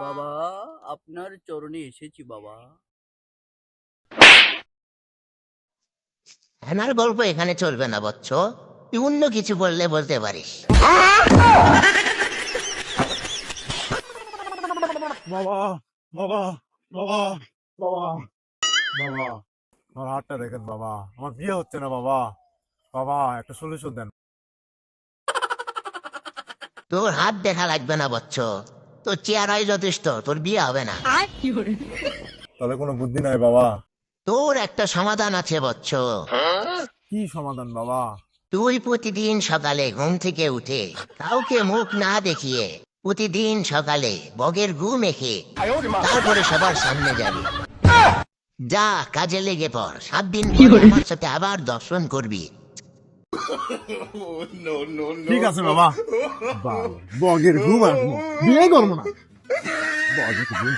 বাবা আপনার চরণে এসেছি বাবা। হেনার গল্প এখানে চলবে না বচ্চ তুই অন্য কিছু বললে বলতে পারিস। বাবা বাবা বাবা বাবা বাবা। আমার হাতটা দেখেন বাবা। আমার বিয়ে হচ্ছে না বাবা। বাবা একটা সলিউশন দেন। তোর হাত দেখা লাগবে না বচ্চ। তোর চেহারাই যথেষ্ট তোর বিয়ে হবে না। তাহলে কোনো বুদ্ধি নাই বাবা। তোর একটা সমাধান আছে বচ্চ। কি সমাধান বাবা? তুই প্রতিদিন সকালে ঘুম থেকে উঠে কাউকে মুখ না দেখিয়ে প্রতিদিন সকালে বগের গু মেখে তারপরে সবার সামনে যাবি। যা কাজে লেগে পর সাত দিন আমার সাথে আবার দর্শন করবি। ঠিক আছে বাবা। বাবা, বগের ঘুম আসব বিয়ে করব না। বগের ঘুম।